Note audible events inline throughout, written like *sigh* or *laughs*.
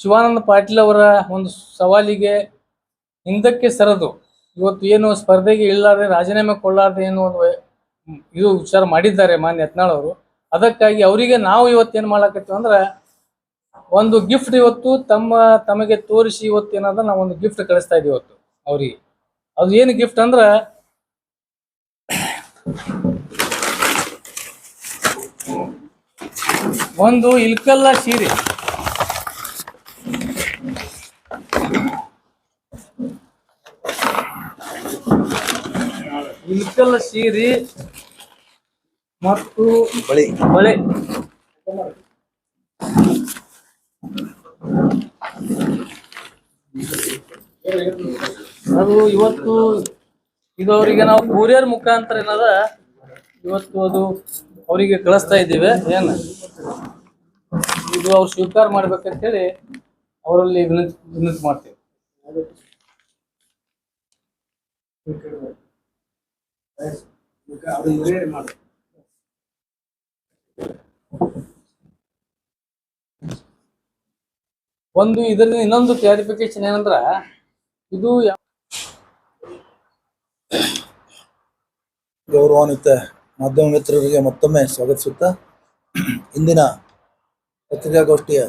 ಶಿವಾನಂದ ಪಾಟೀಲ್ ಅವರ ಒಂದು ಸವಾಲಿಗೆ ಹಿಂದಕ್ಕೆ ಸರದು. ಇವತ್ತು ಏನು ಸ್ಪರ್ಧೆಗೆ ಇಲ್ಲಾರ್ದೆ ರಾಜೀನಾಮೆ ಕೊಳ್ಳಾರ್ದೆ ಏನು ಒಂದು ಇದು ವಿಚಾರ ಮಾಡಿದ್ದಾರೆ ಮಾನ್ಯ ಯತ್ನಾಳ್ ಅವರು. ಅದಕ್ಕಾಗಿ ಅವರಿಗೆ ನಾವು ಇವತ್ತೇನ್ ಮಾಡಾಕತ್ತೀವಿ ಅಂದ್ರೆ ಒಂದು ಗಿಫ್ಟ್ ಇವತ್ತು ತಮ್ಮ ತಮಗೆ ತೋರಿಸಿ ಇವತ್ತು ಏನಾದ್ರೆ ನಾವು ಒಂದು ಗಿಫ್ಟ್ ಕಳಿಸ್ತಾ ಇದೀವಿ ಇವತ್ತು ಅವರಿಗೆ. ಅದು ಏನು ಗಿಫ್ಟ್ ಅಂದ್ರೆ ಒಂದು ಇಲ್ಕಲ್ಲ ಸೀರೆ. ಇಲ್ಕಲ್ಲ ಸೀರಿ ಮತ್ತು ಬಳೆ. ಬಳೆ. ಅದು ಇವತ್ತು ಇದು ಅವರಿಗೆ ನಾವು ಕೊರಿಯರ್ ಮುಖಾಂತರ ಏನದ? ಇವತ್ತು ಅದು ಅವರಿಗೆ ಕಳಿಸ್ತಾ ಇದ್ದೀವಿ. ಏನು? ಇದು ಅವ್ರು ಸ್ವೀಕಾರ ಮಾಡ್ಬೇಕಂತ ಹೇಳಿ ಅವರಲ್ಲಿ ವಿನಂತಿ ವಿನಂತಿ ಮಾಡ್ತೀವಿ. ಒಂದು ಇದರಲ್ಲಿ ಇನ್ನೊಂದು ಕ್ಲಾರಿಫಿಕೇಶನ್ ಏನಂದ್ರ, ಇದು ಗೌರವಾನ್ವಿತ ಮಾಧ್ಯಮ ಮಿತ್ರರಿಗೆ ಮತ್ತೊಮ್ಮೆ ಸ್ವಾಗತಿಸುತ್ತಾ, ಇಂದಿನ ಪತ್ರಿಕಾಗೋಷ್ಠಿಯ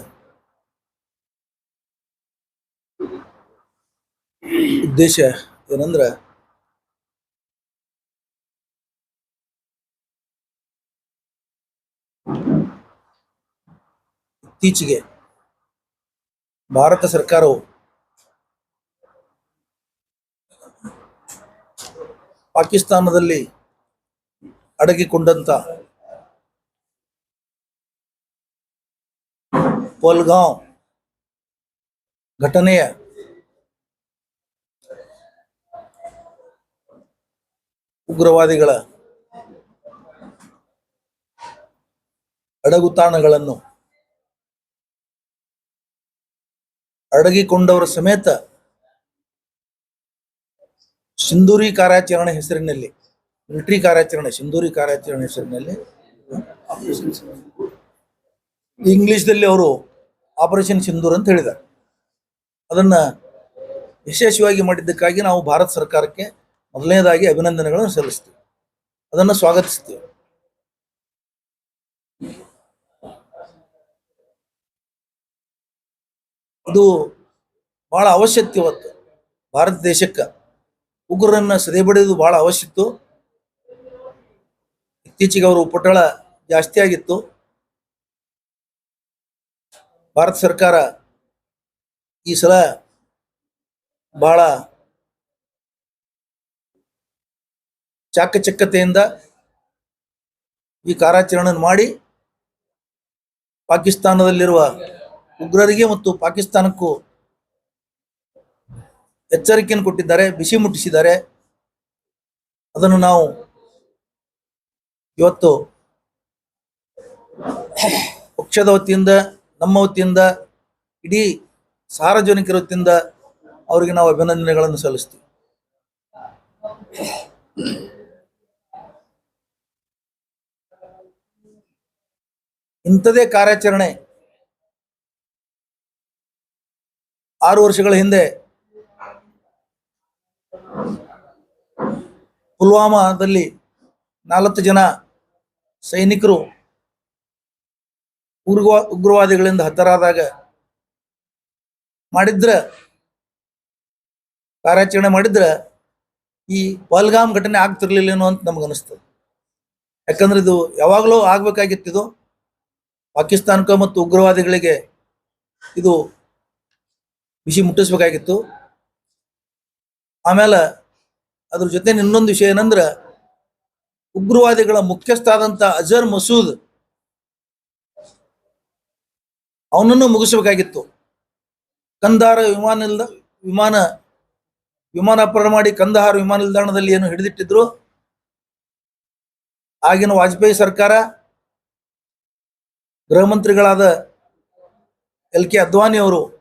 ಉದ್ದೇಶ ಏನಂದ್ರೆ ಇತ್ತೀಚೆಗೆ ಭಾರತ ಸರ್ಕಾರವು ಪಾಕಿಸ್ತಾನದಲ್ಲಿ ಅಡಗಿಕೊಂಡಂತ ಪೋಲ್ಗಾಂವ್ ಘಟನೆಯ ಉಗ್ರವಾದಿಗಳ ಅಡಗುತಾಣಗಳನ್ನು ಅಡಗಿಕೊಂಡವರ ಸಮೇತ ಸಿಂಧೂರಿ ಕಾರ್ಯಾಚರಣೆ ಹೆಸರಿನಲ್ಲಿ, ಮಿಲಿಟರಿ ಕಾರ್ಯಾಚರಣೆ, ಸಿಂಧೂರಿ ಕಾರ್ಯಾಚರಣೆ ಹೆಸರಿನಲ್ಲಿ ಇಂಗ್ಲಿಷ್ದಲ್ಲಿ ಅವರು ಆಪರೇಷನ್ ಸಿಂಧೂರ್ ಅಂತ ಹೇಳಿದ್ದಾರೆ. ಅದನ್ನ ಯಶಸ್ವಿಯಾಗಿ ಮಾಡಿದ್ದಕ್ಕಾಗಿ ನಾವು ಭಾರತ ಸರ್ಕಾರಕ್ಕೆ ಮೊದಲನೇದಾಗಿ ಅಭಿನಂದನೆಗಳನ್ನು ಸಲ್ಲಿಸ್ತೀವಿ. ಅದನ್ನು ಸ್ವಾಗತಿಸ್ತೀವಿ. ಇದು ಬಹಳ ಅವಶ್ಯಕತೆ ಇವತ್ತು. ಭಾರತ ದೇಶಕ್ಕೆ ಉಗ್ರರನ್ನ ಸದೆಬಡಿಯೋದು ಬಹಳ ಅವಶ್ಯತ್ತು ಇತ್ತೀಚೆಗೆ ಅವರು ಪೊಟ್ಟಳ ಜಾಸ್ತಿ ಆಗಿತ್ತು. ಭಾರತ ಸರ್ಕಾರ ಈ ಸಲ ಬಹಳ ಚಾಕಚಕ್ಯತೆಯಿಂದ ಈ ಕಾರ್ಯಾಚರಣೆ ಮಾಡಿ ಪಾಕಿಸ್ತಾನದಲ್ಲಿರುವ ಉಗ್ರರಿಗೆ ಮತ್ತು ಪಾಕಿಸ್ತಾನಕ್ಕೂ ಎಚ್ಚರಿಕೆಯನ್ನು ಕೊಟ್ಟಿದ್ದಾರೆ, ಬಿಸಿ ಮುಟ್ಟಿಸಿದ್ದಾರೆ. ಅದನ್ನು ನಾವು ಇವತ್ತು ಪಕ್ಷದ ವತಿಯಿಂದ, ನಮ್ಮ ವತಿಯಿಂದ, ಇಡೀ ಸಾರ್ವಜನಿಕರ ವತಿಯಿಂದ ಅವರಿಗೆ ನಾವು ಅಭಿನಂದನೆಗಳನ್ನು ಸಲ್ಲಿಸ್ತೀವಿ. ಇಂಥದೇ ಕಾರ್ಯಾಚರಣೆ ಆರು ವರ್ಷಗಳ ಹಿಂದೆ ಪುಲ್ವಾಮಾದಲ್ಲಿ ನಾಲ್ಕು ಜನ ಸೈನಿಕರು ಉಗ್ರವಾ, ಉಗ್ರವಾದಿಗಳಿಂದ ಹತರಾದಾಗ ಮಾಡಿದ್ರ, ಕಾರ್ಯಾಚರಣೆ ಮಾಡಿದ್ರ ಈ ಪಲ್ಗಾಮ್ ಘಟನೆ ಆಗ್ತಿರ್ಲಿಲ್ಲೇನೋ ಅಂತ ನಮ್ಗೆ ಅನಿಸ್ತದೆ. ಯಾಕಂದ್ರೆ ಇದು ಯಾವಾಗಲೂ ಆಗ್ಬೇಕಾಗಿತ್ತು ಇದು. ಪಾಕಿಸ್ತಾನಕ್ಕೆ ಮತ್ತು ಉಗ್ರವಾದಿಗಳಿಗೆ ಇದು ಬಿಸಿ ಮುಟ್ಟಿಸ್ಬೇಕಾಗಿತ್ತು. ಆಮೇಲೆ ಅದ್ರ ಜೊತೆ ಇನ್ನೊಂದು ವಿಷಯ ಏನಂದ್ರೆ, ಉಗ್ರವಾದಿಗಳ ಮುಖ್ಯಸ್ಥ ಆದಂತ ಅಜರ್ ಮಸೂದ್ ಅವನನ್ನು ಮುಗಿಸಬೇಕಾಗಿತ್ತು. ಕಂದಾರ ವಿಮಾನ ನಿಲ್ದ, ವಿಮಾನ ವಿಮಾನ ಅಪಹರಣ ಮಾಡಿ ಕಂದಹಾರ ವಿಮಾನ ನಿಲ್ದಾಣದಲ್ಲಿ ಏನು ಹಿಡಿದಿಟ್ಟಿದ್ರು. ಆಗಿನ ವಾಜಪೇಯಿ ಸರ್ಕಾರ ಗೃಹ ಮಂತ್ರಿಗಳಾದ ಎಲ್ ಕೆ ಅದ್ವಾನಿ ಅವರು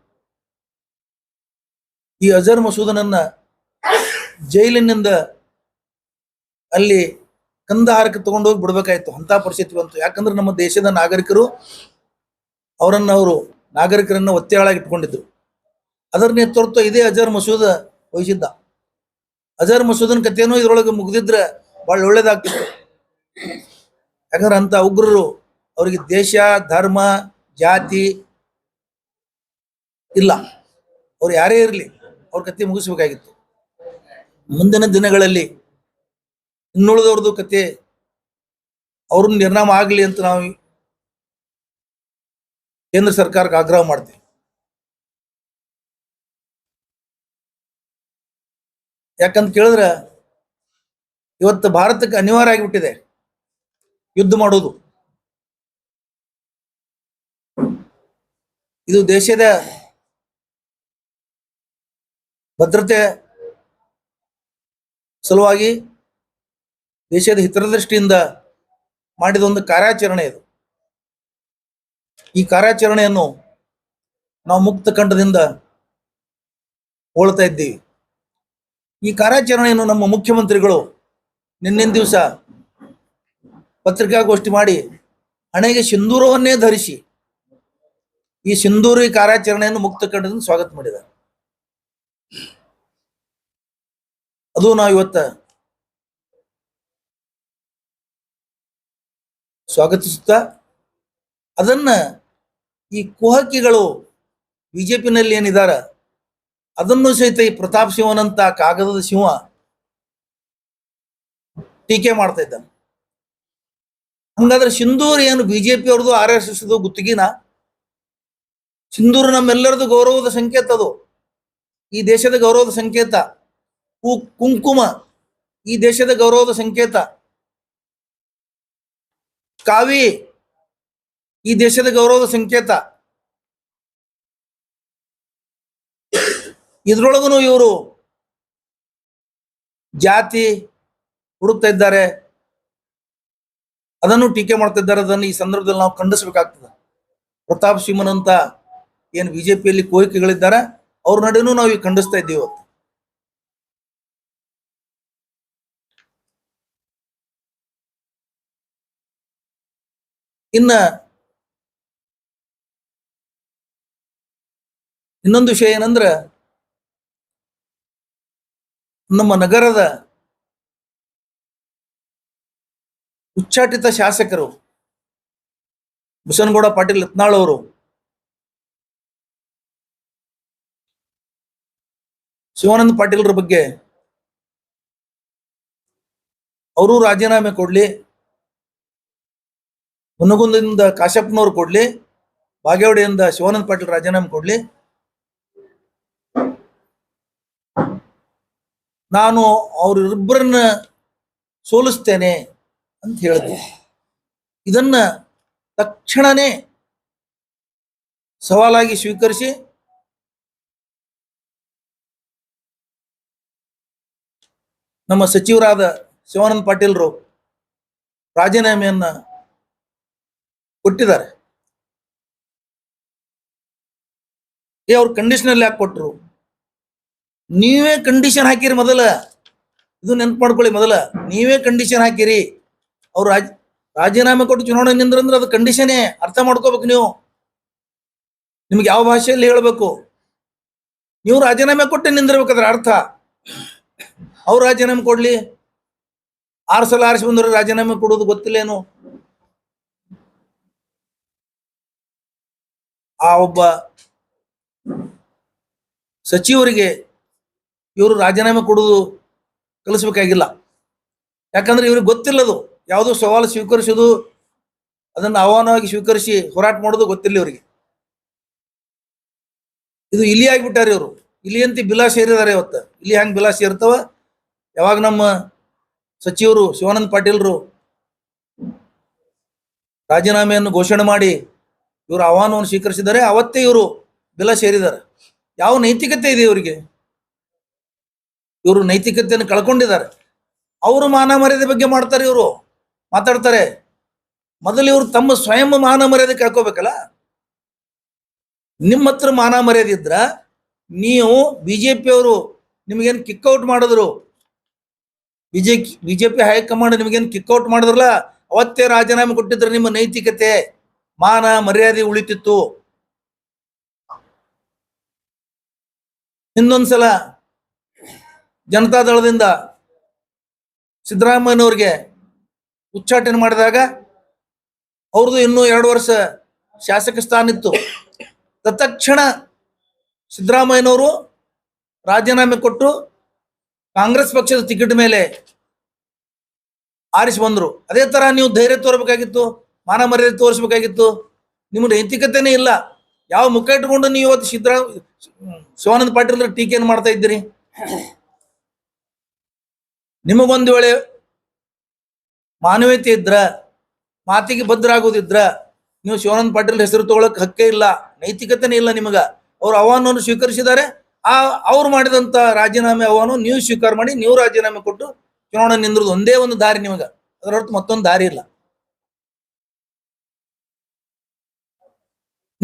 ಈ ಅಜರ್ ಮಸೂದನನ್ನ ಜೈಲಿನಿಂದ ಅಲ್ಲಿ ಕಂದಹಾರಕ್ಕೆ ತಗೊಂಡೋಗಿ ಬಿಡ್ಬೇಕಾಯ್ತು. ಅಂತ ಪರಿಸ್ಥಿತಿ ಬಂತು. ಯಾಕಂದ್ರೆ ನಮ್ಮ ದೇಶದ ನಾಗರಿಕರು ಅವರನ್ನ ಅವರು ನಾಗರಿಕರನ್ನ ಒತ್ತೆಯಾಳಾಗಿ ಇಟ್ಕೊಂಡಿದ್ರು. ಅದರ ನೇತೃತ್ವ ಇದೇ ಅಜರ್ ಮಸೂದ ವಹಿಸಿದ್ದ. ಅಜರ್ ಮಸೂದನ ಕಥೆನೂ ಇದ್ರೊಳಗೆ ಮುಗಿದಿದ್ರೆ ಬಹಳ ಒಳ್ಳೇದಾಗ್ತಿತ್ತು. ಯಾಕಂದ್ರೆ ಅಂತ ಉಗ್ರರು ಅವರಿಗೆ ದೇಶ, ಧರ್ಮ, ಜಾತಿ ಇಲ್ಲ. ಅವ್ರು ಯಾರೇ ಇರಲಿ. ಅವ್ರ ಕತೆ ಮುಗಿಸ್ಬೇಕಾಗಿತ್ತು. ಮುಂದಿನ ದಿನಗಳಲ್ಲಿ ಇನ್ನುಳಿದವ್ರದ್ದು ಕತೆ ಅವ್ರ ನಿರ್ನಾಮ ಆಗಲಿ ಅಂತ ನಾವು ಕೇಂದ್ರ ಸರ್ಕಾರಕ್ಕೆ ಆಗ್ರಹ ಮಾಡ್ತೀವಿ. ಯಾಕಂತ ಕೇಳಿದ್ರೆ ಇವತ್ತು ಭಾರತಕ್ಕೆ ಅನಿವಾರ್ಯ ಆಗಿಬಿಟ್ಟಿದೆ ಯುದ್ಧ ಮಾಡೋದು. ಇದು ದೇಶದ ಭದ್ರತೆ ಸಲುವಾಗಿ ದೇಶದ ಹಿತದೃಷ್ಟಿಯಿಂದ ಮಾಡಿದ ಒಂದು ಕಾರ್ಯಾಚರಣೆ ಇದು. ಈ ಕಾರ್ಯಾಚರಣೆಯನ್ನು ನಾವು ಮುಕ್ತ ಕಂಠದಿಂದ ಹೋಳ್ತಾ ಇದ್ದೀವಿ. ಈ ಕಾರ್ಯಾಚರಣೆಯನ್ನು ನಮ್ಮ ಮುಖ್ಯಮಂತ್ರಿಗಳು ನಿನ್ನಿನ ದಿವಸ ಪತ್ರಿಕಾಗೋಷ್ಠಿ ಮಾಡಿ ಹಣೆಗೆ ಸಿಂಧೂರವನ್ನೇ ಧರಿಸಿ ಈ ಸಿಂಧೂರಿ ಕಾರ್ಯಾಚರಣೆಯನ್ನು ಮುಕ್ತ ಕಂಠದಿಂದ ಸ್ವಾಗತ ಮಾಡಿದ್ದಾರೆ. ಅದು ನಾವು ಇವತ್ತ ಸ್ವಾಗತಿಸುತ್ತಾ. ಅದನ್ನ ಈ ಕುಹಕಿಗಳು ಬಿಜೆಪಿನಲ್ಲಿ ಏನಿದಾರ, ಅದನ್ನು ಸಹಿತ ಈ ಪ್ರತಾಪ್ ಸಿಂಹನಂತ ಕಾಗದದ ಸಿಂಹ ಟೀಕೆ ಮಾಡ್ತಾ ಇದ್ದಾನೆ. ಹಂಗಾದ್ರೆ ಸಿಂಧೂರ್ ಏನು ಬಿಜೆಪಿ ಅವ್ರದ್ದು ಆರ್ ಎಸ್ ಎಸ್ ಗುತ್ತಿಗಿನ? ಸಿಂಧೂರು ನಮ್ಮೆಲ್ಲರದು ಗೌರವದ ಸಂಕೇತ ಅದು. ಈ ದೇಶದ ಗೌರವದ ಸಂಕೇತ. ಕು- ಕುಂಕುಮ. ಈ ದೇಶದ ಗೌರವದ ಸಂಕೇತ. ಕಾವಿ. ಈ ದೇಶದ ಗೌರವದ ಸಂಕೇತ. ಇದ್ರೊಳಗೂ ಇವರು ಜಾತಿ ಹುಡುಕ್ತಾ ಇದ್ದಾರೆ. ಅದನ್ನು ಟೀಕೆ ಮಾಡ್ತಾ ಇದ್ದಾರೆ. ಅದನ್ನು ಈ ಸಂದರ್ಭದಲ್ಲಿ ನಾವು ಖಂಡಿಸಬೇಕಾಗ್ತದೆ. ಪ್ರತಾಪ್ ಸಿಂಹನಂತ ಏನು ಬಿಜೆಪಿಯಲ್ಲಿ ಕೋರಿಕೆಗಳಿದ್ದಾರೆ. ಅವ್ರ ನಡುವೆನೂ ನಾವು ಈಗ ಖಂಡಿಸ್ತಾ ಇದ್ದೀವಿ ಇವತ್ತು ಇನ್ನ ಇನ್ನೊಂದು ವಿಷಯ ಏನಂದ್ರ ನಮ್ಮ ನಗರದ ಉಚ್ಚಾಟಿತ ಶಾಸಕರು ಬಸನಗೌಡ ಪಾಟೀಲ್ ಯತ್ನಾಳ್ ಅವರು ಶಿವಾನಂದ ಪಾಟೀಲ್ರ ಬಗ್ಗೆ ಅವರು ರಾಜೀನಾಮೆ ಕೊಡ್ಲಿ. ಹುನಗುಂದದಿಂದ ಕಾಶಪ್ಪನವ್ರು ಕೊಡ್ಲಿ, ಬಾಗೇವಾಡಿಯಿಂದ ಶಿವಾನಂದ ಪಾಟೀಲ್ ರಾಜೀನಾಮೆ ಕೊಡ್ಲಿ. ನಾನು ಅವರಿಬ್ಬರನ್ನ ಸೋಲಿಸ್ತೇನೆ ಅಂತ ಹೇಳಿದೆ ಇದನ್ನ ತಕ್ಷಣನೇ ಸವಾಲಾಗಿ ಸ್ವೀಕರಿಸಿ, ನಮ್ಮ ಸಚಿವರಾದ ಶಿವಾನಂದ ಪಾಟೀಲ್ರು ರಾಜೀನಾಮೆಯನ್ನ ಕೊಟ್ಟಿದ್ದಾರೆ. ಏ, ಅವ್ರು ಕಂಡೀಷನಲ್ ಯಾಕೆ ಕೊಟ್ರು? ನೀವೇ ಕಂಡೀಷನ್ ಹಾಕಿರಿ ಮೊದಲ. ಇದು ನೆನ್ಪು ಮಾಡ್ಕೊಳ್ಳಿ ಮೊದಲ. ನೀವೇ ಕಂಡೀಷನ್ ಹಾಕಿರಿ. ಅವ್ರು ರಾಜ್, ರಾಜೀನಾಮೆ ಕೊಟ್ಟು ಚುನಾವಣೆ ನಿಂದ್ರಂದ್ರೆ ಅದು ಕಂಡೀಷನೇ ಅರ್ಥ ಮಾಡ್ಕೋಬೇಕು ನೀವು. ನಿಮ್ಗೆ ಯಾವ ಭಾಷೆಯಲ್ಲಿ ಹೇಳಬೇಕು? ನೀವು ರಾಜೀನಾಮೆ ಕೊಟ್ಟು ನಿಂದಿರ್ಬೇಕಾದ್ರೆ ಅರ್ಥ. ಅವ್ರು ರಾಜೀನಾಮೆ ಕೊಡ್ಲಿ. ಆರು ಸಲ ಆರಿಸಿ ಬಂದ್ರೆ ರಾಜೀನಾಮೆ ಕೊಡೋದು ಗೊತ್ತಿಲ್ಲೇನು? ಆ ಒಬ್ಬ ಸಚಿವರಿಗೆ ಇವರು ರಾಜೀನಾಮೆ ಕೊಡುವುದು ಕಲಿಸ್ಬೇಕಾಗಿಲ್ಲ. ಯಾಕಂದ್ರೆ ಇವ್ರಿಗೆ ಗೊತ್ತಿಲ್ಲದು. ಯಾವುದೋ ಸವಾಲು ಸ್ವೀಕರಿಸೋದು, ಅದನ್ನು ಆಹ್ವಾನವಾಗಿ ಸ್ವೀಕರಿಸಿ ಹೋರಾಟ ಮಾಡೋದು ಗೊತ್ತಿಲ್ಲ ಇವರಿಗೆ. ಇದು ಇಲಿ ಆಗಿಬಿಟ್ಟಾರೆ ಇವರು. ಅಂತ ಬಿಲಾ ಸೇರಿದ್ದಾರೆ ಇವತ್ತು. ಇಲ್ಲಿ ಹೆಂಗ್ ಬಿಲಾ ಸೇರ್ತಾವ ಯಾವಾಗ ನಮ್ಮ ಸಚಿವರು ಶಿವಾನಂದ ಪಾಟೀಲ್ರು ರಾಜೀನಾಮೆಯನ್ನು ಘೋಷಣೆ ಮಾಡಿ ಇವರು ಆಹ್ವಾನವನ್ನು ಸ್ವೀಕರಿಸಿದ್ದಾರೆ, ಅವತ್ತೇ ಇವರು ಬೆಲ ಸೇರಿದ್ದಾರೆ. ಯಾವ ನೈತಿಕತೆ ಇದೆ ಇವರಿಗೆ? ಇವರು ನೈತಿಕತೆಯನ್ನು ಕಳ್ಕೊಂಡಿದ್ದಾರೆ. ಅವರು ಮಾನ ಮರ್ಯಾದೆ ಬಗ್ಗೆ ಮಾಡ್ತಾರೆ ಇವರು, ಮಾತಾಡ್ತಾರೆ. ಮೊದಲು ಇವರು ತಮ್ಮ ಸ್ವಯಂ ಮಾನ ಮರ್ಯಾದೆ ಕಳ್ಕೋಬೇಕಲ್ಲ? ನಿಮ್ಮ ಹತ್ರ ಮಾನ ಮರ್ಯಾದೆ ಇದ್ರ, ನೀವು ಬಿಜೆಪಿ ಅವರು ನಿಮಗೇನು ಕಿಕ್ಔಟ್ ಮಾಡಿದ್ರು? ಬಿಜೆ ಬಿಜೆಪಿ ಹೈಕಮಾಂಡ್ ನಿಮಗೇನು ಕಿಕ್ಔಟ್ ಮಾಡಿದ್ರಲ್ಲ? ಅವತ್ತೇ ರಾಜೀನಾಮೆ ಕೊಟ್ಟಿದ್ರೆ ನಿಮ್ಮ ನೈತಿಕತೆ. ಮಾನ ಮರ್ಯಾದೆ ಉಳಿತಿತ್ತು. ಇನ್ನೊಂದ್ಸಲ ಜನತಾದಳದಿಂದ ಸಿದ್ದರಾಮಯ್ಯನವ್ರಿಗೆ ಉಚ್ಚಾಟನೆ ಮಾಡಿದಾಗ ಅವ್ರದ್ದು ಇನ್ನೂ ಎರಡು ವರ್ಷ ಶಾಸಕ ಸ್ಥಾನ ಇತ್ತು. ತತ್ಕ್ಷಣ ಸಿದ್ದರಾಮಯ್ಯನವರು ರಾಜೀನಾಮೆ ಕೊಟ್ಟು ಕಾಂಗ್ರೆಸ್ ಪಕ್ಷದ ಟಿಕೆಟ್ ಮೇಲೆ ಆರಿಸಿ ಬಂದರು. ಅದೇ ತರ ನೀವು ಧೈರ್ಯ ತೋರ್ಬೇಕಾಗಿತ್ತು. ಮಾನ ಮರ್ಯಾದೆ ತೋರಿಸ್ಬೇಕಾಗಿತ್ತು. ನಿಮ್ಮ ನೈತಿಕತೆನೇ ಇಲ್ಲ. ಯಾವ ಮುಖ ಇಟ್ಕೊಂಡು ನೀವು ಇವತ್ತು ಸಿದ್ದರ ಶಿವಾನಂದ ಪಾಟೀಲ್ ಟೀಕೆಯನ್ನು ಮಾಡ್ತಾ ಇದ್ದೀರಿ? ನಿಮಗೊಂದು ವೇಳೆ ಮಾನವೀಯತೆ ಇದ್ರ, ಮಾತಿಗೆ ಭದ್ರಾಗೋದಿದ್ರ, ನೀವು ಶಿವಾನಂದ ಪಾಟೀಲ್ ಹೆಸರು ತಗೊಳಕ್ ಹಕ್ಕೇ ಇಲ್ಲ, ನೈತಿಕತೆನೇ ಇಲ್ಲ ನಿಮಗ. ಅವ್ರ ಆಹ್ವಾನವನ್ನು ಸ್ವೀಕರಿಸಿದ್ದಾರೆ. ಆ, ಅವ್ರು ಮಾಡಿದಂತ ರಾಜೀನಾಮೆ ಆಹ್ವಾನ ನೀವು ಸ್ವೀಕಾರ ಮಾಡಿ, ನೀವು ರಾಜೀನಾಮೆ ಕೊಟ್ಟು ಚುನಾವಣೆ ನಿಂದ್ರದು ಒಂದೇ ಒಂದು ದಾರಿ ನಿಮಗ. ಅದರ ಹೊರತು ಮತ್ತೊಂದು ದಾರಿ ಇಲ್ಲ.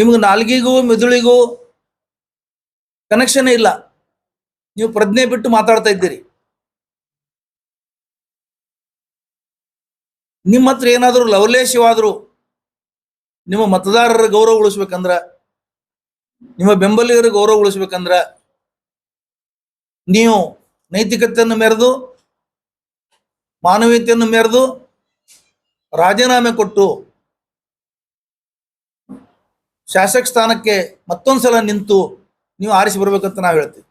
ನಿಮ್ಗೆ ನಾಲ್ಗಿಗೂ ಮೆದುಳಿಗೂ ಕನೆಕ್ಷನ್ ಇಲ್ಲ. ನೀವು ಪ್ರಜ್ಞೆ ಬಿಟ್ಟು ಮಾತಾಡ್ತಾ ಇದ್ದೀರಿ. ನಿಮ್ಮ ಹತ್ರ ಏನಾದರೂ ಲವಲೇಶವಾದರೂ ನಿಮ್ಮ ಮತದಾರರ ಗೌರವ ಉಳಿಸ್ಬೇಕಂದ್ರ, ನಿಮ್ಮ ಬೆಂಬಲಿಗರ ಗೌರವ ಉಳಿಸ್ಬೇಕಂದ್ರ, ನೀವು ನೈತಿಕತೆಯನ್ನು ಮೆರೆದು, ಮಾನವೀಯತೆಯನ್ನು ಮೆರೆದು ರಾಜೀನಾಮೆ ಕೊಟ್ಟು ಶಾಸಕ ಸ್ಥಾನಕ್ಕೆ ಮತ್ತೊಂದ್ಸಲ ನಿಂತು ನೀವು ಆರಿಸಿ ಬರ್ಬೇಕಂತ ನಾವು ಹೇಳ್ತೀವಿ.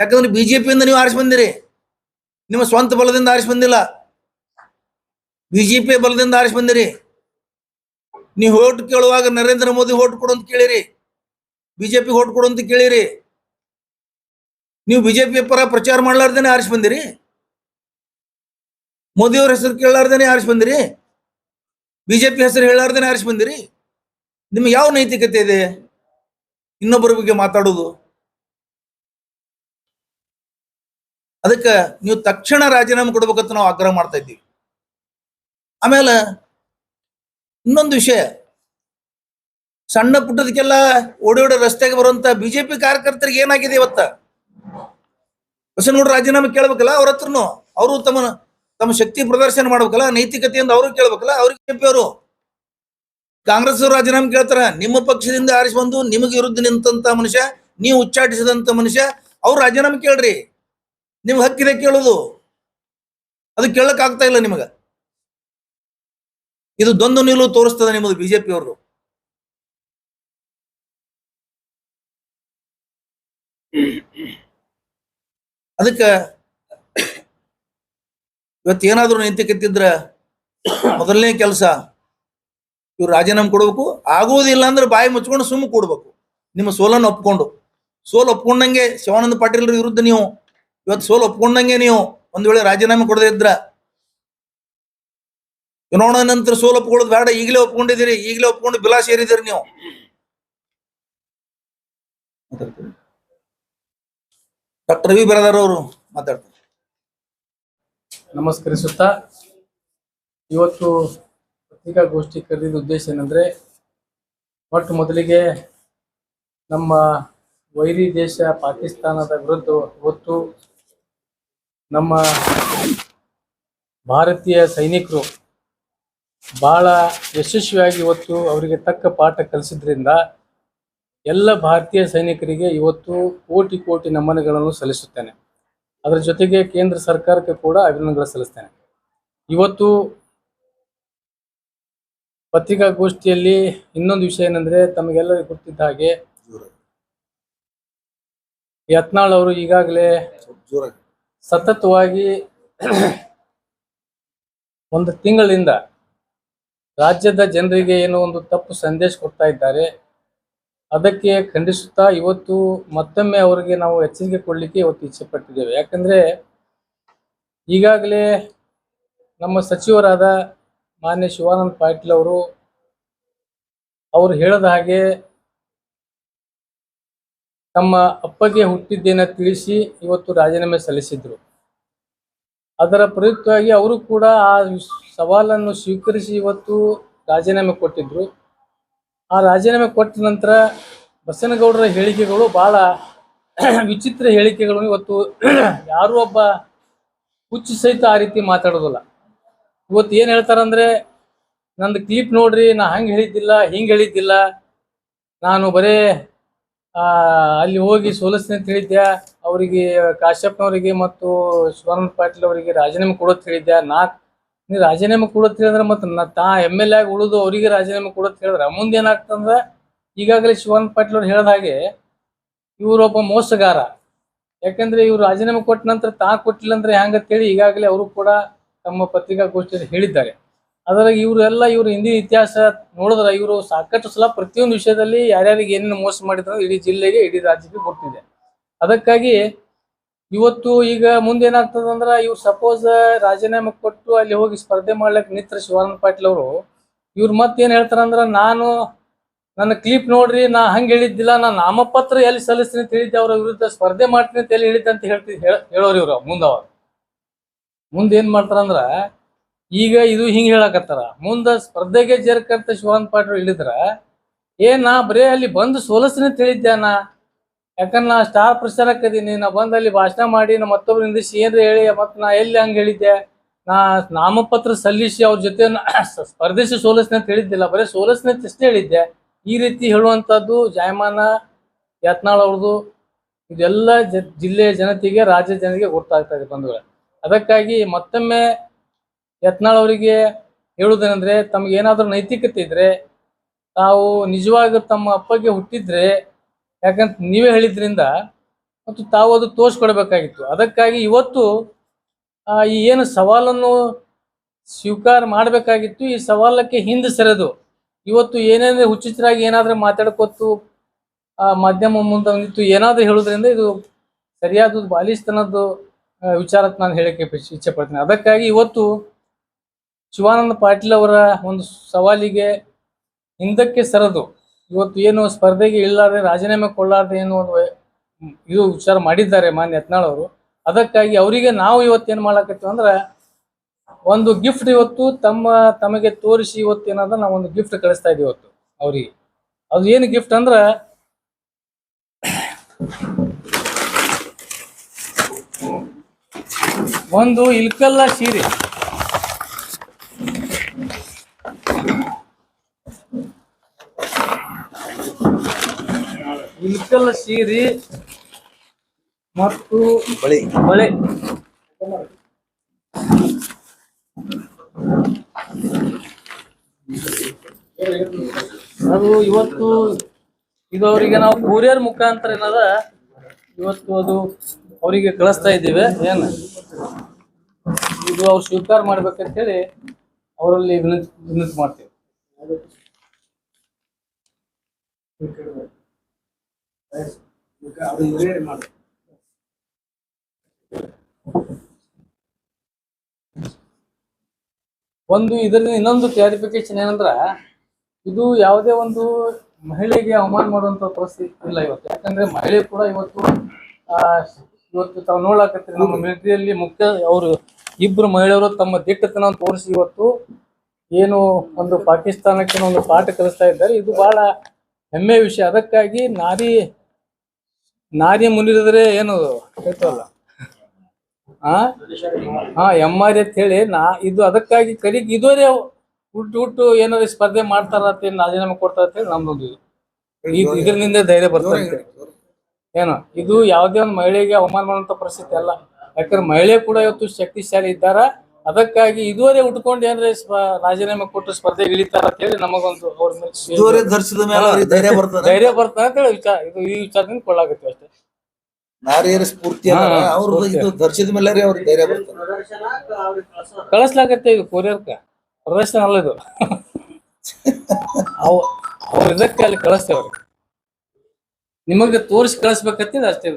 ಯಾಕಂದ್ರೆ ಬಿಜೆಪಿಯಿಂದ ನೀವು ಆರಿಸಿ ಬಂದಿರಿ. ನಿಮ್ಮ ಸ್ವಂತ ಬಲದಿಂದ ಆರಿಸಿ ಬಂದಿಲ್ಲ. ಬಿಜೆಪಿ ಬಲದಿಂದ ಆರಿಸಿ ಬಂದಿರಿ. ನೀವು ಓಟ್ ಕೇಳುವಾಗ ನರೇಂದ್ರ ಮೋದಿ ಓಟ್ ಕೊಡು ಅಂತ ಕೇಳಿರಿ. ಬಿಜೆಪಿ ಓಟ್ ಕೊಡು ಅಂತ ಕೇಳಿರಿ. ನೀವು ಬಿಜೆಪಿ ಪರ ಪ್ರಚಾರ ಮಾಡ್ಲಾರ್ದೇನೆ ಆರಿಸಿ ಬಂದಿರಿ. ಮೋದಿಯವ್ರ ಹೆಸರು ಕೇಳಲಾರ್ದೇನೆ ಆರಿಸಿ ಬಂದಿರಿ. ಬಿಜೆಪಿ ಹೆಸರು ಹೇಳಾರ್ದೇನೆ ಆರಿಸಿ ಬಂದಿರಿ. ನಿಮ್ಗೆ ಯಾವ ನೈತಿಕತೆ ಇದೆ? ಇನ್ನೊಬ್ಬರ ಬಗ್ಗೆ ಮಾತಾಡೋದು. ಅದಕ್ಕೆ ನೀವು ತಕ್ಷಣ ರಾಜೀನಾಮೆ ಕೊಡ್ಬೇಕಂತ ನಾವು ಆಗ್ರಹ ಮಾಡ್ತಾ ಇದ್ದೀವಿ. ಆಮೇಲೆ ಇನ್ನೊಂದು ವಿಷಯ. ಸಣ್ಣ ಪುಟ್ಟದಕ್ಕೆಲ್ಲ ಓಡಿ ಓಡಿ ರಸ್ತೆಗೆ ಬರುವಂತ ಬಿಜೆಪಿ ಕಾರ್ಯಕರ್ತರಿಗೆ ಏನಾಗಿದೆ ಇವತ್ತ? ಬಸನಗೌಡ ರಾಜೀನಾಮೆ ಕೇಳ್ಬೇಕಲ್ಲ ಅವ್ರ ಹತ್ರನು. ಅವರು ತಮ್ಮ ತಮ್ಮ ಶಕ್ತಿ ಪ್ರದರ್ಶನ ಮಾಡ್ಬೇಕಲ್ಲ, ನೈತಿಕತೆಯಿಂದ ಅವರು ಕೇಳ್ಬೇಕಲ್ಲ, ಅವ್ರಿಗೆ ಅವರು ಕಾಂಗ್ರೆಸ್ ಅವರು ರಾಜೀನಾಮೆ ಕೇಳ್ತಾರ, ನಿಮ್ಮ ಪಕ್ಷದಿಂದ ಆರಿಸಿ ಬಂದು ನಿಮಗೆ ವಿರುದ್ಧ ನಿಂತಂತ ಮನುಷ್ಯ, ನೀವು ಉಚ್ಚಾಟಿಸಿದಂತ ಮನುಷ್ಯ, ಅವ್ರು ರಾಜೀನಾಮೆ ಕೇಳ್ರಿ. ನಿಮ್ ಹಕ್ಕಿದೆ ಕೇಳೋದು. ಅದು ಕೇಳಕ್ ಆಗ್ತಾ ಇಲ್ಲ ನಿಮಗ. ಇದು ದೊಂದು ನಿಲುವು ತೋರಿಸ್ತದೆ ನಿಮ್ಮದು ಬಿಜೆಪಿ ಅವ್ರದ್ದು ಅದಕ್ಕೆ ಇವತ್ತೇನಾದ್ರೂ ಇದ್ರ ಮೊದಲನೇ ಕೆಲಸ ಇವ್ರು ರಾಜೀನಾಮೆ ಕೊಡ್ಬೇಕು. ಆಗುವುದಿಲ್ಲ ಅಂದ್ರೆ ಬಾಯಿ ಮುಚ್ಕೊಂಡು ಸುಮ್ಮ ಕೊಡ್ಬೇಕು. ನಿಮ್ಮ ಸೋಲನ್ನು ಒಪ್ಕೊಂಡು. ಸೋಲು ಒಪ್ಕೊಂಡಂಗೆ ಶಿವಾನಂದ ಪಾಟೀಲ್ ವಿರುದ್ಧ ನೀವು ಇವತ್ತು ಸೋಲು ಒಪ್ಕೊಂಡಂಗೆ ನೀವು ಒಂದ್ ವೇಳೆ ರಾಜೀನಾಮೆ ಕೊಡದೇ ಇದ್ರ. ಚುನಾವಣಾ ನಂತರ ಸೋಲು ಒಪ್ಕೊಳ್ಳೋದು ಬೇಡ. ಈಗಲೇ ಒಪ್ಕೊಂಡಿದ್ದೀರಿ. ಈಗಲೇ ಒಪ್ಕೊಂಡು ಬಿಲಾ ಸೇರಿದಿರಿ ನೀವು ಡಾಕ್ಟರ್ ರವಿ ಬರದಾರ್ ಅವರು ಮಾತಾಡ್ತಾರೆ ನಮಸ್ಕರಿಸುತ್ತಾ ಇವತ್ತು ಪತ್ರಿಕಾಗೋಷ್ಠಿ ಕರೆದಿದ್ದ ಉದ್ದೇಶ ಏನಂದ್ರೆ, ಮೊಟ್ಟ ಮೊದಲಿಗೆ ನಮ್ಮ ವೈರಿ ದೇಶ ಪಾಕಿಸ್ತಾನದ ವಿರುದ್ಧ ಇವತ್ತು ನಮ್ಮ ಭಾರತೀಯ ಸೈನಿಕರು ಬಹಳ ಯಶಸ್ವಿಯಾಗಿ ಇವತ್ತು ಅವರಿಗೆ ತಕ್ಕ ಪಾಠ ಕಲಿಸಿದ್ರಿಂದ ಎಲ್ಲ ಭಾರತೀಯ ಸೈನಿಕರಿಗೆ ಇವತ್ತು ಕೋಟಿ ಕೋಟಿ ನಮನಗಳನ್ನು ಸಲ್ಲಿಸುತ್ತೇನೆ. ಅದರ ಜೊತೆಗೆ ಕೇಂದ್ರ ಸರ್ಕಾರಕ್ಕೆ ಕೂಡ ಅಭಿನಂದನೆಗಳು ಸಲ್ಲಿಸ್ತೇನೆ. ಇವತ್ತು ಪತ್ರಿಕಾಗೋಷ್ಠಿಯಲ್ಲಿ ಇನ್ನೊಂದು ವಿಷಯ ಏನಂದ್ರೆ ತಮಗೆಲ್ಲರಿಗೂ ಗೊತ್ತಿದ್ದ ಹಾಗೆ ಯತ್ನಾಳ್ ಅವರು ಈಗಾಗಲೇ ಸತತವಾಗಿ ಒಂದು ತಿಂಗಳಿಂದ ರಾಜ್ಯದ ಜನರಿಗೆ ಏನೋ ಒಂದು ತಪ್ಪು ಸಂದೇಶ ಕೊಡ್ತಾ ಇದ್ದಾರೆ. ಅದಕ್ಕೆ ಖಂಡಿಸುತ್ತಾ ಇವತ್ತು ಮತ್ತೊಮ್ಮೆ ಅವರಿಗೆ ನಾವು ಎಚ್ಚರಿಕೆ ಕೊಡಲಿಕ್ಕೆ ಇವತ್ತು ಇಚ್ಛೆ ಪಟ್ಟಿದ್ದೇವೆ. ಯಾಕಂದ್ರೆ ಈಗಾಗಲೇ ನಮ್ಮ ಸಚಿವರಾದ ಮಾನ್ಯ ಶಿವಾನಂದ ಪಾಟೀಲ್ ಅವರು ಅವರು ಹೇಳದ ಹಾಗೆ ತಮ್ಮ ಅಪ್ಪಗೆ ಹುಟ್ಟಿದ್ದೇನ ತಿಳಿಸಿ ಇವತ್ತು ರಾಜೀನಾಮೆ ಸಲ್ಲಿಸಿದ್ರು. ಅದರ ಪ್ರಯುಕ್ತವಾಗಿ ಅವರು ಕೂಡ ಆ ಸವಾಲನ್ನು ಸ್ವೀಕರಿಸಿ ಇವತ್ತು ರಾಜೀನಾಮೆ ಕೊಟ್ಟಿದ್ರು. ಆ ರಾಜೀನಾಮೆ ಕೊಟ್ಟ ನಂತರ ಬಸನಗೌಡರ ಹೇಳಿಕೆಗಳು ಬಹಳ ವಿಚಿತ್ರ ಹೇಳಿಕೆಗಳು ಇವತ್ತು ಯಾರು ಒಬ್ಬ ಹುಚ್ಚು ಸಹಿತ ಆ ರೀತಿ ಮಾತಾಡೋದಿಲ್ಲ. ಇವತ್ತು ಏನ್ ಹೇಳ್ತಾರಂದ್ರೆ, ನಂದು ಕ್ಲಿಪ್ ನೋಡ್ರಿ, ನಾ ಹಂಗೆ ಹೇಳಿದ್ದಿಲ್ಲ, ಹಿಂಗೆ ಹೇಳಿದ್ದಿಲ್ಲ. ನಾನು ಬರೇ ಅಲ್ಲಿ ಹೋಗಿ ಸೋಲಿಸ್ತೀನಿ ಅಂತ ಹೇಳಿದ್ದೆ. ಅವರಿಗೆ ಕಾಶ್ಯಪ್ನವರಿಗೆ ಮತ್ತು ಶಿವಾನಂದ ಪಾಟೀಲ್ ಅವರಿಗೆ ರಾಜೀನಾಮೆ ಕೊಡೋತ್ ಹೇಳಿದ್ದೆ. ನಾ, ನೀ ರಾಜೀನಾಮೆ ಕೊಡೋದು ಹೇಳಿದ್ರೆ ಮತ್ತೆ ನಾ, ತಾ ಎಂ ಎಲ್ ಎ ಆಗಿ ಉಳಿದು ಅವರಿಗೆ ರಾಜೀನಾಮೆ ಕೊಡೋದು ಹೇಳಿದ್ರೆ ಮುಂದೆ ಏನಾಗ್ತಂದ್ರೆ ಈಗಾಗಲೇ ಶಿವಾನಂದ ಪಾಟೀಲ್ ಅವ್ರು ಹೇಳ್ದ ಹಾಗೆ, ಇವರೊಬ್ಬ ಮೋಸಗಾರ. ಯಾಕಂದ್ರೆ ಇವ್ರು ರಾಜೀನಾಮೆ ಕೊಟ್ಟ ನಂತರ ತಾ ಕೊಟ್ಟಿಲ್ಲ ಅಂದ್ರೆ ಹೇಳಿ ಈಗಾಗಲೇ ಅವರು ಕೂಡ ತಮ್ಮ ಪತ್ರಿಕಾಗೋಷ್ಠಿಯಲ್ಲಿ ಹೇಳಿದ್ದಾರೆ. ಅದರಾಗ ಇವರೆಲ್ಲ ಇವರು ಹಿಂದಿನ ಇತಿಹಾಸ ನೋಡಿದ್ರೆ ಇವರು ಸಾಕಷ್ಟು ಸಲ ಪ್ರತಿಯೊಂದು ವಿಷಯದಲ್ಲಿ ಯಾರ್ಯಾರಿಗೆ ಏನೇನು ಮೋಸ ಮಾಡಿದ್ರು ಇಡೀ ಜಿಲ್ಲೆಗೆ, ಇಡೀ ರಾಜ್ಯಕ್ಕೆ ಗೊತ್ತಿದೆ. ಅದಕ್ಕಾಗಿ ಇವತ್ತು ಈಗ ಮುಂದೆ ಏನಾಗ್ತದೆ ಅಂದ್ರೆ ಇವ್ರು ಸಪೋಸ್ ರಾಜೀನಾಮೆ ಕೊಟ್ಟು ಅಲ್ಲಿ ಹೋಗಿ ಸ್ಪರ್ಧೆ ಮಾಡ್ಲಿಕ್ಕೆ ನಿತ್ರ ಶಿವಾನಂದ ಪಾಟೀಲ್ ಅವರು, ಇವ್ರು ಮತ್ತೇನ್ ಹೇಳ್ತಾರಂದ್ರ ನಾನು ನನ್ನ ಕ್ಲಿಪ್ ನೋಡ್ರಿ, ನಾ ಹಂಗೆ ಹೇಳಿದ್ದಿಲ್ಲ ನಾನು ನಾಮಪತ್ರ ಎಲ್ಲಿ ಸಲ್ಲಿಸ್ತೀನಿ ಅಂತ ಹೇಳಿದ್ದೆ, ಅವರ ವಿರುದ್ಧ ಸ್ಪರ್ಧೆ ಮಾಡ್ತೀನಿ ಅಂತ ಎಲ್ಲಿ ಹೇಳಿದ್ದೆ ಅಂತ ಹೇಳ್ತಿ ಹೇಳ- ಹೇಳೋರು ಇವರು ಮುಂದವ ಮುಂದೆ ಏನ್ ಮಾಡ್ತಾರಂದ್ರ, ಈಗ ಇದು ಹಿಂಗ್ ಹೇಳಕತ್ತಾರ. ಮುಂದ ಸ್ಪರ್ಧೆಗೆ ಜೇರ್ಕಂತ ಶಿವಾನಂದ ಪಾಟೀಲ್ ಹೇಳಿದ್ರ, ಏ ನಾ ಬರೇ ಅಲ್ಲಿ ಬಂದು ಸೋಲಿಸ್ತೀನಿ ಅಂತ ಹೇಳಿದ್ದೆ ನಾ? ಯಾಕಂದ್ರೆ ನಾ ಸ್ಟಾರ್ ಪ್ರಚಾರಕ್ಕೆ ಅದೀನಿ ನಾ ಬಂದು ಅಲ್ಲಿ ಭಾಷಣ ಮಾಡಿ, ನಾ ಮತ್ತೊಬ್ರು ನಿಂದಿಸಿ ಏನ್ರ ಹೇಳಿ, ಮತ್ತೆ ನಾ ಎಲ್ಲಿ ಹಂಗ ಹೇಳಿದ್ದೆ? ನಾ ನಾಮಪತ್ರ ಸಲ್ಲಿಸಿ ಅವ್ರ ಜೊತೆ ಸ್ಪರ್ಧಿಸಿ ಸೋಲಿಸ್ತೀನಿ ಅಂತ ಹೇಳಿದ್ದಿಲ್ಲ, ಬರೇ ಸೋಲಿಸ್ತೀನಿ ಅಂತ ಅಷ್ಟೇ ಹೇಳಿದ್ದೆ. ಈ ರೀತಿ ಹೇಳುವಂತದ್ದು ಜಾಯಮಾನ, ಯತ್ನಾಳ್ ಅವ್ರದ್ದು ಇದೆಲ್ಲ ಜಿಲ್ಲೆಯ ಜನತೆಗೆ ರಾಜ್ಯ ಜನತೆಗೆ ಗೊತ್ತಾಗ್ತಾ ಇದೆ ಬಂಧುಗಳೇ. ಅದಕ್ಕಾಗಿ ಮತ್ತೊಮ್ಮೆ ಯತ್ನಾಳ್ ಅವರಿಗೆ ಹೇಳುವುದೇನೆಂದ್ರೆ ತಮ್ಗೆ ಏನಾದ್ರೂ ನೈತಿಕತೆ ಇದ್ರೆ, ತಾವು ನಿಜವಾಗ ತಮ್ಮ ಅಪ್ಪಗೆ ಹುಟ್ಟಿದ್ರೆ, ಯಾಕಂತ ನೀವೇ ಹೇಳಿದ್ರಿಂದ, ಮತ್ತು ತಾವು ಅದು ತೋರಿಸ್ಕೊಡ್ಬೇಕಾಗಿತ್ತು. ಅದಕ್ಕಾಗಿ ಇವತ್ತು ಈ ಏನು ಸವಾಲನ್ನು ಸ್ವೀಕಾರ ಮಾಡಬೇಕಾಗಿತ್ತು, ಈ ಸವಾಲಕ್ಕೆ ಹಿಂದೆ ಸರಿದು, ಇವತ್ತು ಏನೇನು ಉಚಿತರಾಗಿ ಏನಾದರೂ ಮಾತಾಡ್ಕೊತು, ಆ, ಮಾಧ್ಯಮ ಮುಂದೆ ನಿಂತು ಏನಾದ್ರೂ ಹೇಳೋದ್ರಿಂದ ಇದು ಸರಿಯಾದ ಬಾಲಿಸ್ತನದ್ದು ವಿಚಾರಕ್ಕೆ ನಾನು ಹೇಳಕ್ಕೆ ಇಚ್ಛೆ- ಪಡ್ತೀನಿ. ಅದಕ್ಕಾಗಿ ಇವತ್ತು ಶಿವಾನಂದ ಪಾಟೀಲ್ ಅವರ ಒಂದು ಸವಾಲಿಗೆ ಹಿಂದಕ್ಕೆ ಸರದು. ಇವತ್ತು ಏನು ಸ್ಪರ್ಧೆಗೆ ಇಳಲಾರದೆ ರಾಜೀನಾಮೆ ಕೊಳ್ಳಾರ್ದೆ ಏನು ಒಂದು ಇದು ವಿಚಾರ ಮಾಡಿದ್ದಾರೆ ಮಾನ್ಯ ಯತ್ನಾಳ್ ಅವರು. ಅದಕ್ಕಾಗಿ ಅವರಿಗೆ ನಾವು ಇವತ್ತೇನ್ ಮಾಡಾಕತ್ತೀವಿ ಅಂದ್ರೆ, ಒಂದು ಗಿಫ್ಟ್ ಇವತ್ತು ತಮ್ಮ ತಮಗೆ ತೋರಿಸಿ ಇವತ್ತು ಏನಾದ್ರೆ ನಾವು ಒಂದು ಗಿಫ್ಟ್ ಕಳಿಸ್ತಾ ಇದೀವಿ ಇವತ್ತು ಅವರಿಗೆ. ಅದು ಏನು ಗಿಫ್ಟ್ ಅಂದ್ರ ಒಂದು ಇಲ್ಕಲ್ಲ ಸೀರೆ. ಇಲ್ಕಲ್ಲ ಸೀರೆ ಮತ್ತು ಬಳೆ. ಬಳೆ. ಅದು ಇವತ್ತು ಇದು ಅವರಿಗೆ ನಾವು ಕೊರಿಯರ್ ಮುಖಾಂತರ ಏನದ? ಇವತ್ತು ಅದು ಅವರಿಗೆ ಕಳಿಸ್ತಾ ಇದ್ದೇವೆ. ಏನು? ಇದು ಅವ್ರು ಸ್ವೀಕಾರ ಮಾಡ್ಬೇಕಂತ ಹೇಳಿ ಅವರಲ್ಲಿ ವಿನಂತಿ ವಿನಂತಿ ಮಾಡ್ತೇವೆ. ಒಂದು ಇದರಿಂದ ಇನ್ನೊಂದು ಕ್ಲಾರಿಫಿಕೇಶನ್ ಏನಂದ್ರ, ಇದು ಯಾವುದೇ ಒಂದು ಮಹಿಳೆಗೆ ಅವಮಾನ ಮಾಡುವಂತ ಪರಿಸ್ಥಿತಿ ಇಲ್ಲ ಇವತ್ತು. ಯಾಕಂದ್ರೆ ಮಹಿಳೆ ಕೂಡ ಇವತ್ತು ಇವತ್ತು ತಾವು ನೋಡಲಾಕತ್ತಿರಿ ನಮ್ಮ ಮಿಲಿಟರಿಯಲ್ಲಿ ಮುಖ್ಯ ಅವರು ಇಬ್ರು ಮಹಿಳೆಯರು ತಮ್ಮ ದಿಟ್ಟತನ ತೋರಿಸಿ ಇವತ್ತು ಏನು ಒಂದು ಪಾಕಿಸ್ತಾನಕ್ಕೆ ಒಂದು ಪಾಠ ಕಲಿಸ್ತಾ ಇದ್ದಾರೆ. ಇದು ಬಹಳ ಹೆಮ್ಮೆಯ ವಿಷಯ. ಅದಕ್ಕಾಗಿ ನಾರಿ ನಾರಿ ಮುನಿರಿದ್ರೆ ಏನು ಹೇಳ್ತಾರಲ್ಲ ಆ? ಹಾ ಎಂ ಆರ್ ಅಂತ ಹೇಳಿ ನಾ ಇದು ಅದಕ್ಕಾಗಿ ಕಲಿಗ್ ಇದುವರೆ ಹುಟ್ಟು ಹುಟ್ಟು ಏನಾದ್ರು ಸ್ಪರ್ಧೆ ಮಾಡ್ತಾರ ರಾಜೀನಾಮೆ ಕೊಡ್ತಾರ ಅಂತ ಹೇಳಿ ನಮ್ದೊಂದು ಇದು. ಇದರಿಂದ ಧೈರ್ಯ ಬರ್ತದೆ ಏನು? ಇದು ಯಾವುದೇ ಒಂದು ಮಹಿಳೆಗೆ ಅವಮಾನ ಮಾಡುವಂತ ಪರಿಸ್ಥಿತಿ ಅಲ್ಲ. ಯಾಕಂದ್ರೆ ಮಹಿಳೆ ಕೂಡ ಇವತ್ತು ಶಕ್ತಿಶಾಲಿ ಇದ್ದಾರ? ಅದಕ್ಕಾಗಿ ಇದುವರೆ ಉಟ್ಕೊಂಡು ಏನ್ರಿ ರಾಜೀನಾಮೆ ಕೊಟ್ಟು ಸ್ಪರ್ಧೆ ಇಳಿತಾರ ಅಂತ ಹೇಳಿ ನಮಗೊಂದು ಅವ್ರ ಮೇಲೆ ಧರಿಸಿದ ಧೈರ್ಯ ಬರ್ತದೆ. ಧೈರ್ಯ ಬರ್ತದೆ ಅಂತ ಹೇಳಿ ವಿಚಾರ ಇದು ಈ ವಿಚಾರದಿಂದ ಕೊಳ್ಳಾಗುತ್ತೆ ಅಷ್ಟೇ. ನಾರಿಯರ ಸ್ಫೂರ್ತಿ ಇದು ಧರಿಸಿದ ಮೇಲೆ ಅವ್ರಿಗೆ ಧೈರ್ಯ ಬರ್ತದೆ. ಕಳಿಸ್ಲಾಗತ್ತೆ ಇದು ಕೊರಿಯರ್ಕ. ಪ್ರದರ್ಶನ ಅಲ್ಲ ಇದು. *laughs* ಅವು ಅವ್ರ ಇದಕ್ಕೆ ಅಲ್ಲಿ ಕಳಿಸ್ತೇವೆ ಅವ್ರಿಗೆ ನಿಮಗೆ ತೋರಿಸಿ ಕಳಿಸ್ಬೇಕಂತಿದ್ ಅಷ್ಟೇ.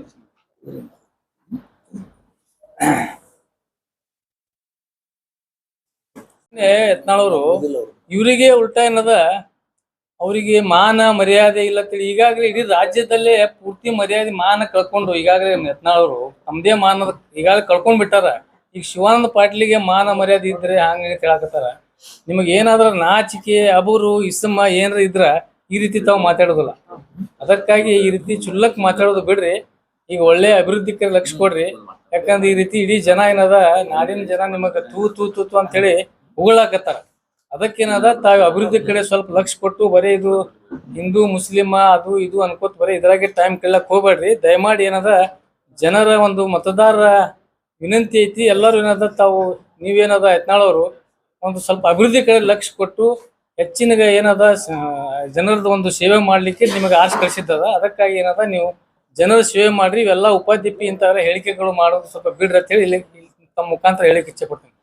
ಯತ್ನಾಳವರು, ಇವರಿಗೆ ಉಲ್ಟಾ ಏನದ? ಅವರಿಗೆ ಮಾನ ಮರ್ಯಾದೆ ಇಲ್ಲ ತಿಳಿ ಈಗಾಗಲೇ ಇಡೀ ರಾಜ್ಯದಲ್ಲೇ ಪೂರ್ತಿ ಮರ್ಯಾದೆ ಮಾನ ಕಳ್ಕೊಂಡು ಈಗಾಗಲೇ ಯತ್ನಾಳವ್ರು ತಮ್ಮದೇ ಮಾನದ ಈಗಾಗಲೇ ಕಳ್ಕೊಂಡ್ ಬಿಟ್ಟಾರ. ಈಗ ಶಿವಾನಂದ ಪಾಟೀಲಿಗೆ ಮಾನ ಮರ್ಯಾದೆ ಇದ್ರೆ ಹಂಗ ಕೇಳಾಕತ್ತಾರ ನಿಮಗೆ ಏನಾದ್ರ ನಾಚಿಕೆ, ಅಬುರು, ಇಸಮ್ಮ ಏನಾರ ಇದ್ರ ಈ ರೀತಿ ತಾವು ಮಾತಾಡೋದಿಲ್ಲ. ಅದಕ್ಕಾಗಿ ಈ ರೀತಿ ಚುಲ್ಲಕ್ ಮಾತಾಡೋದು ಬಿಡ್ರಿ. ಈಗ ಒಳ್ಳೆ ಅಭಿವೃದ್ಧಿ ಲಕ್ಷ ಕೊಡ್ರಿ. ಯಾಕಂದ್ರೆ ಈ ರೀತಿ ಇಡೀ ಜನ ಏನದ, ನಾಡಿನ ಜನ ನಿಮಗ ತೂ ತೂ ತೂ ತೂ ಅಂತೇಳಿ ಉಗುಳಾಕತ್ತಾರ. ಅದಕ್ಕೇನದ, ತಾವು ಅಭಿವೃದ್ಧಿ ಕಡೆ ಸ್ವಲ್ಪ ಲಕ್ಷ ಕೊಟ್ಟು ಬರೀ ಇದು ಹಿಂದೂ, ಮುಸ್ಲಿಮ, ಅದು ಇದು ಅನ್ಕೋತ ಬರೀ ಇದ್ರಾಗೆ ಟೈಮ್ ಕೇಳಕ್ ಹೋಗ್ಬೇಡ್ರಿ. ದಯಮಾಡಿ ಏನದ, ಜನರ ಒಂದು ಮತದಾರರ ವಿನಂತಿ ಐತಿ. ಎಲ್ಲರೂ ಏನದ, ತಾವು ನೀವೇನದ ಯತ್ನಾಳವರು ಒಂದು ಸ್ವಲ್ಪ ಅಭಿವೃದ್ಧಿ ಕಡೆ ಲಕ್ಷ ಕೊಟ್ಟು ಹೆಚ್ಚಿನ ಏನದ ಜನರದ ಒಂದು ಸೇವೆ ಮಾಡ್ಲಿಕ್ಕೆ ನಿಮಗೆ ಆಸೆ ಕಳಿಸಿದ್ದದ ಅದಕ್ಕಾಗಿ ಏನದ, ನೀವು ಜನರ ಸೇವೆ ಮಾಡ್ರಿ, ಇವೆಲ್ಲ ಉಪಾಧ್ಯಪಿ ಇಂತ ಹೇಳಿಕೆಗಳು ಮಾಡೋದು ಸ್ವಲ್ಪ ಬಿಡ್ರಿ ಅಂತ ಹೇಳಿ ಇಲ್ಲಿ ತಮ್ಮ ಮುಖಾಂತರ ಹೇಳಿಕೆ ಇಚ್ಛೆ ಪಡ್ತೀನಿ